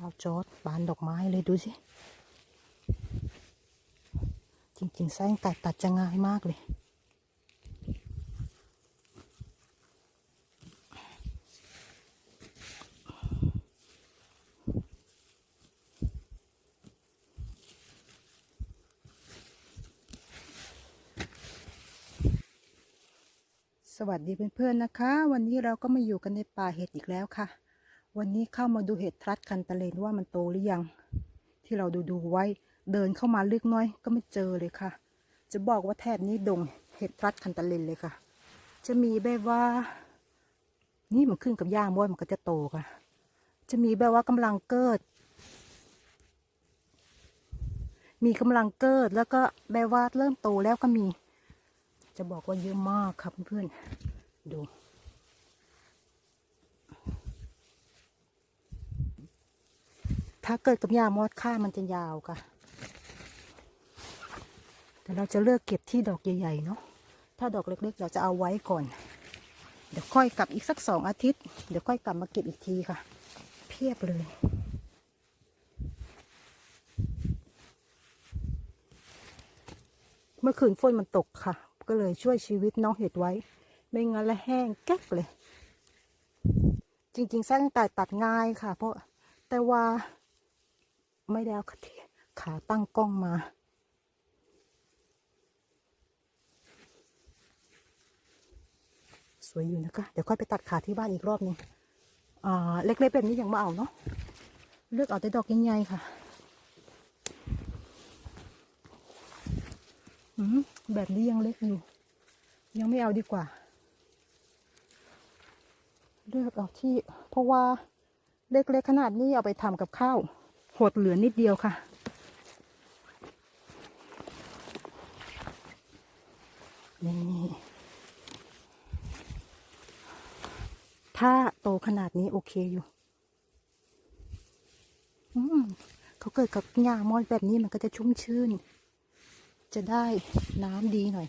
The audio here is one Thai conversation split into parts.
ดาวจอดบานดอกไม้เลยดูสิ จริงๆไส้ตัดตัดจะง่ายมากเลย สวัสดีเพื่อนๆนะคะ วันนี้เราก็มาอยู่กันในป่าเห็ดอีกแล้วค่ะ วันนี้เข้ามาดูเห็ดทรัดคันตะเลนว่ามันโตหรือยัง ที่เราดูดูๆไว้เดินเข้ามาลึกน้อยก็ไม่เจอเลยค่ะ จะบอกว่าแถบนี้ดงเห็ดทรัดคันตะเลนเลยค่ะ จะมีแบบว่า นี่มันขึ้นกับหญ้ามดมันก็จะโตค่ะ จะมีแบบว่ากำลังเกิด มีกำลังเกิดแล้วก็แบบว่าเริ่มโตแล้วก็มี จะบอกว่าเยอะมากครับเพื่อนๆดู ถ้าเกิดกับยามอดค่ามันจะยาวค่ะ แต่เราจะเลือกเก็บที่ดอกใหญ่ๆเนาะ ถ้าดอกเล็กๆ เราจะเอาไว้ก่อน เดี๋ยวค่อยกลับอีกสักสองอาทิตย์ เดี๋ยวค่อยกลับมาเก็บอีกทีค่ะ เพียบเลยเมื่อคืนฝนมันตกค่ะ ก็เลยช่วยชีวิตน้องเห็ดไว้ ไม่งั้นละแห้งแก๊กเลย จริงๆไส้ตั้งแต่ตัดง่ายค่ะ เพราะแต่ว่า ไม่ได้เอาขาตั้งกล้องมาสวยอยู่นะคะ เดี๋ยวค่อยไปตัดขาที่บ้านอีกรอบนึงอ่าเล็กๆแบบนี้ยังไม่เอาเนาะ เลือกเอาแต่ดอกใหญ่ๆค่ะ อืมแบบนี้ยังเล็กอยู่ ยังไม่เอาดีกว่า เลือกเอาที่ เพราะว่าเล็กๆขนาดนี้เอาไปทำกับข้าว หดเหลือนิดเดียวค่ะ นี่ถ้าโตขนาดนี้โอเคอยู่อืมเขาเกิดกับหญ้ามอดแบบนี้มันก็จะชุ่มชื่น จะได้น้ำดีหน่อย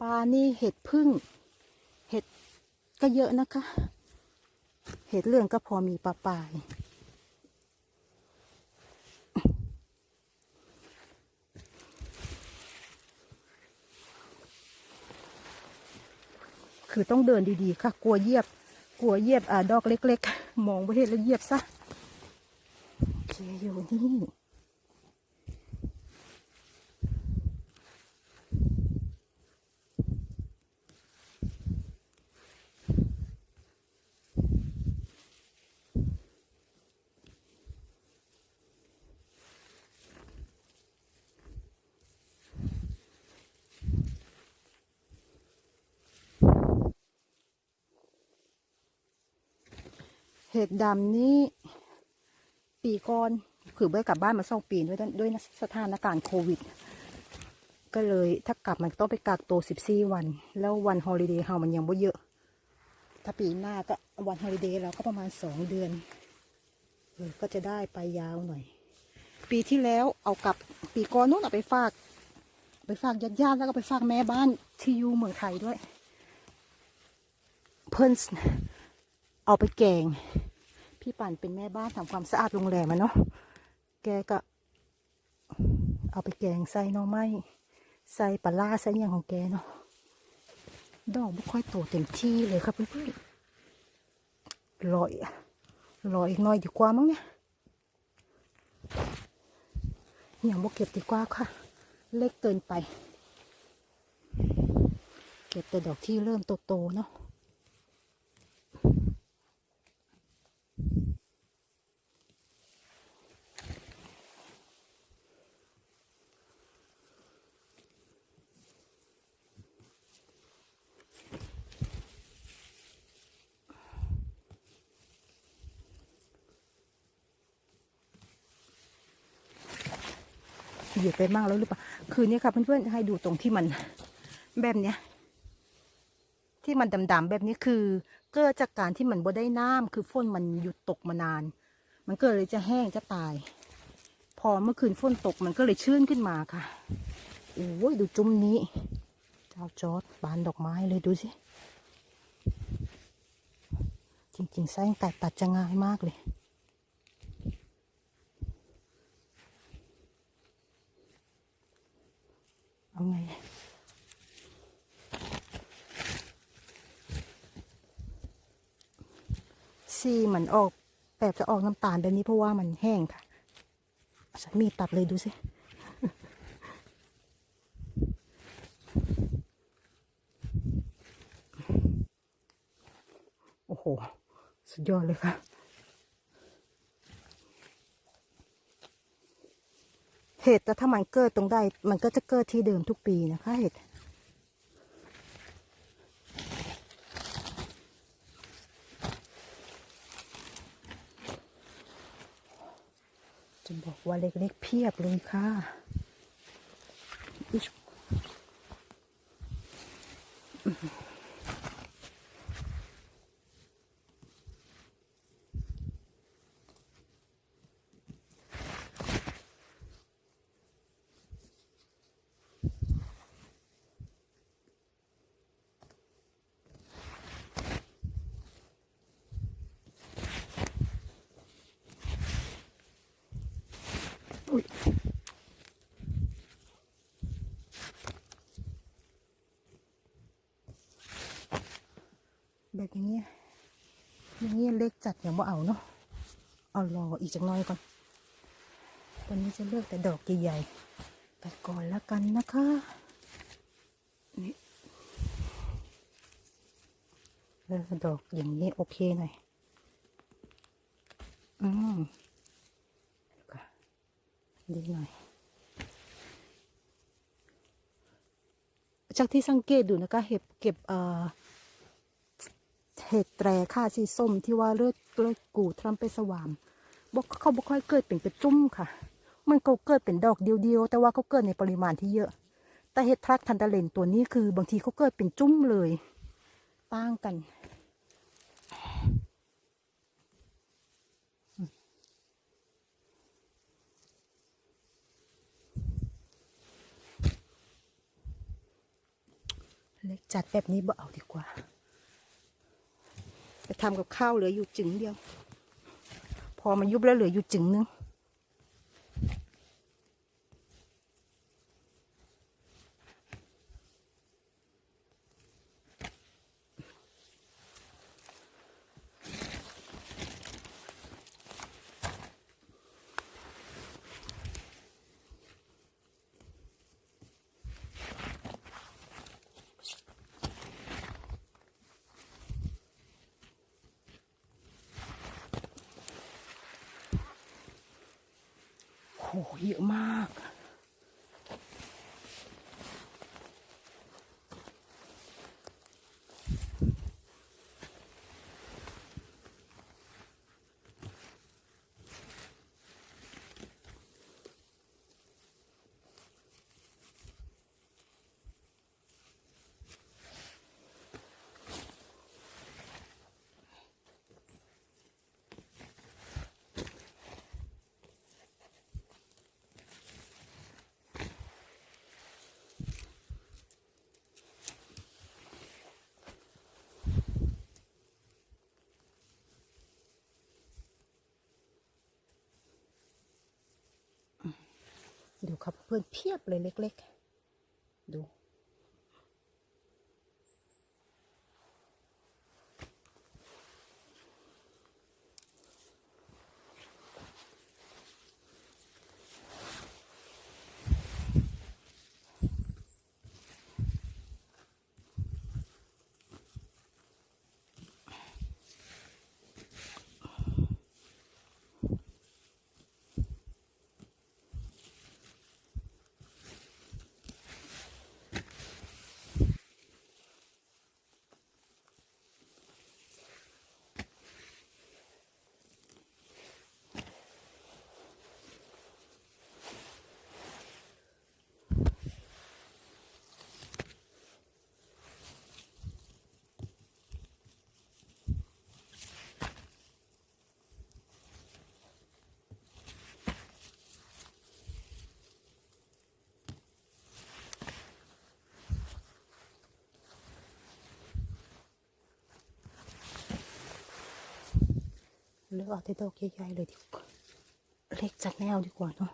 ปลานี่เห็ดพึ่ง เห็ดก็เยอะนะคะ เห็ดเรื่องก็พอมีปลาปลายคือต้องเดินดีๆ ค่ะ กลัวเหยียบ กลัวเหยียบอ่าดอกเล็ก ๆ มองไปเห็นแล้วเหยียบซะ โอเคอยู่นี่ เห็ดดำนี้ปีก่อนคือเบื่อกลับบ้านมาสองปีด้วยด้วยสถานการณ์โควิด ก็เลยถ้ากลับมันต้องไปกักตัวสิบสี่วัน แล้ววันฮอลิเดย์เฮามันยังไม่เยอะ ถ้าปีหน้าก็วันฮอลิเดย์เราก็ประมาณสองเดือนก็จะได้ไปยาวหน่อย ปีที่แล้วเอากลับปีก่อนนู้นเอาไปฝาก ไปฝากญาติญาติแล้วก็ไปฝากแม่บ้านที่อยู่เมืองไทยด้วย เพิ่น เอาไปแกง พี่ปั่นเป็นแม่บ้านทำความสะอาดโรงแรมอะเนาะแกก็ เอาไปแกงใส่น่องไม้ใส่ปลาร้าใส่อย่างของแกเนาะดอกไม่ค่อยโตเต็มที่เลยครับเพื่อนๆรออีกรออีกหน่อยดีกว่ามั้งเนี่ยอย่างบกเก็บดีกว่าค่ะ เล็กเกินไป เก็บแต่ดอกที่เริ่มโตๆเนาะ เหยียดไปมากแล้วหรือเปล่า คืนนี้ค่ะเพื่อนๆให้ดูตรงที่มันแบบเนี้ย ที่มันดำๆแบบนี้คือเกิดจากการที่มันบ่ได้น้ำคือฝนมันหยุดตกมานาน มันก็เลยจะแห้งจะตาย พอเมื่อคืนฝนตกมันก็เลยชื้นขึ้นมาค่ะโอ้ยดูจุ้มนี้ เจ้าจอดบานดอกไม้เลยดูสิเก็บแต่ดอกที่เริ่มโตๆเนาะเลือกเอาแต่ดอกใหญ่ๆค่ะเจริงๆไส้ไก่ตัดจะง่ายมากเลย เอาไงสีมันออกแบบจะออกน้ำตาลแบบนี้เพราะว่ามันแห้งค่ะฉันมีดตัดเลยดูสิโอ้โห สุดยอดเลยค่ะ เห็ดแต่ถ้ามันเกิดตรงใดมันก็จะเกิดที่เดิมทุกปีนะคะเห็ดจะบอกว่าเล็กๆเพียบเลยค่ะอิ๊ แบบอย่างเงี้ยอย่างเงี้ยเล็กจัดอย่างว่าเอาเนาะเอารออีกจักน้อยก่อนวันนี้จะเลือกแต่ดอกใหญ่ๆไปก่อนแล้วกันนะคะนี่เลือกดอกอย่างนี้โอเคหน่อยอืมดีหน่อยจากที่สังเกตดูนะคะเห็บเก็บเอ่อ เห็ดแตรค่าสีส้มที่ว่าเลือดเลือดกูทรัมไปสวามบอกเขาบอกค่อยเกิดเป็นกระจุ่มค่ะ มันก็เกิดเป็นดอกเดียวๆ แต่ว่าเขาเกิดในปริมาณที่เยอะ แต่เห็ดทรัสคันตาเลนตัวนี้คือบางทีเขาเกิดเป็นจุ่มเลยต่างกันเล็กจัดแบบนี้บ่เอาดีกว่า ทำกับข้าวเหลืออยู่จึงเดียว พอมายุบแล้วเหลืออยู่จึงนึง เยอะมาก ดูครับเพื่อนเพียบเลยเล็ก ๆ ดู เลือกเอาแต่ดอกใหญ่ๆเลยดีกว่าเล็กจัดแนวดีกว่าเนาะ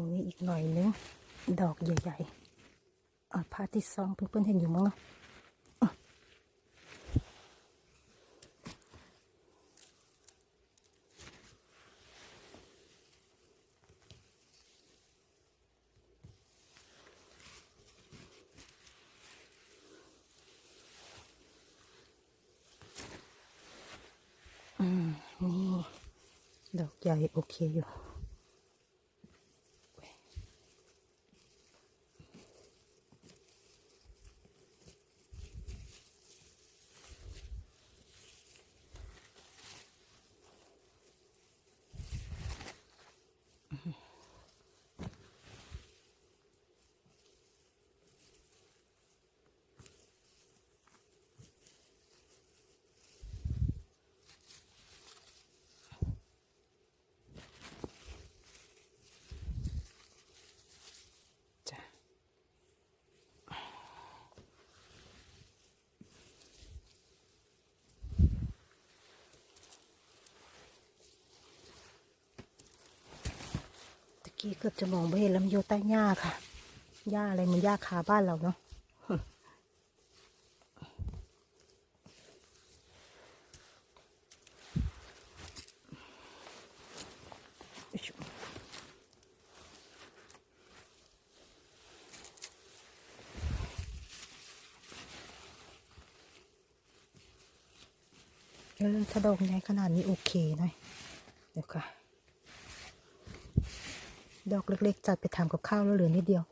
รงนี้อีกหน่อยนึง ดอกใหญ่ๆเออพาที่ซองเพื่อนๆเห็นอยู่มั้งเนาะอะอืมนี่ ดอกใหญ่โอเคอยู่ กี้เกือบจะมองไม่เห็นล้วมันอยู่ใต้หญ้าค่ะ หญ้าอะไรมันหญ้าคาบ้านเราเนาะเออถ้าดอกใหญ่ขนาดนี้โอเคหน่อยเดี๋ยวค่ะ ดอกเล็กๆ จัดไปทำกับข้าวแล้วเหลือนิดเดียว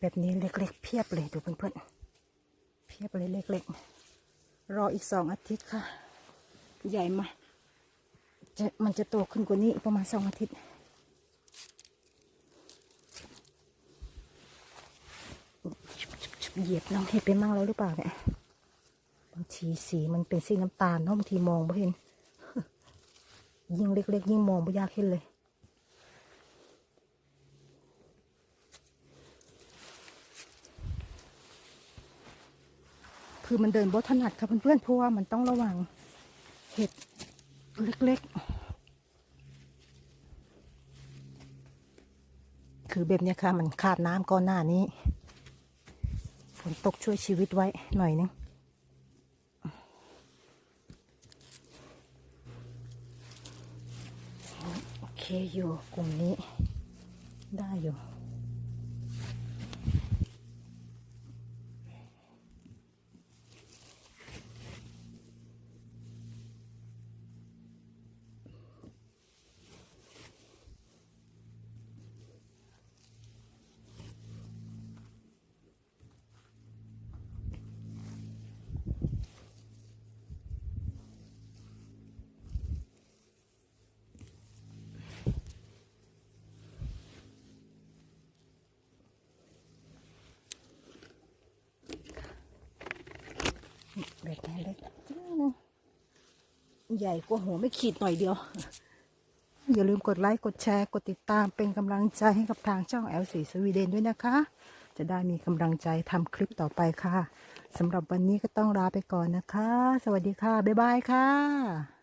แบบนี้เล็กๆ เพียบเลยดูเพื่อนๆ เพียบเลยเล็กๆ รออีกสองอาทิตย์ค่ะ ใหญ่มาจะมันจะโตขึ้นกว่านี้ประมาณสองอาทิตย์ เหยียบน้องเห็ดไปมั่งแล้วหรือเปล่าเนี่ยบางทีสีมันเป็นสีน้ำตาลเนาะบางทีมองไม่เห็น ยิ่งเล็กๆ ยิ่งมองไม่ยากเห็นเลย คือมันเดินบถนัดค่ะเพื่อนๆเพราะว่ามันต้องระวังเห็ดเล็กๆ คือแบบเนี้ยค่ะ มันขาดน้ำก่อนหน้านี้ ฝนตกช่วยชีวิตไว้หน่อยนึงโอเคอยู่กลุ่มนี้ได้อยู่ แบบนี้เล็กจิ้งนึง ใหญ่กว่าหัวไม่ขีดหน่อยเดียว อย่าลืมกดไลค์ กดแชร์ กดติดตามเป็นกำลังใจให้กับทางช่องแอลสีสวีเดนด้วยนะคะ จะได้มีกำลังใจทำคลิปต่อไปค่ะสำหรับวันนี้ก็ต้องลาไปก่อนนะคะ สวัสดีค่ะ บ๊ายบายค่ะ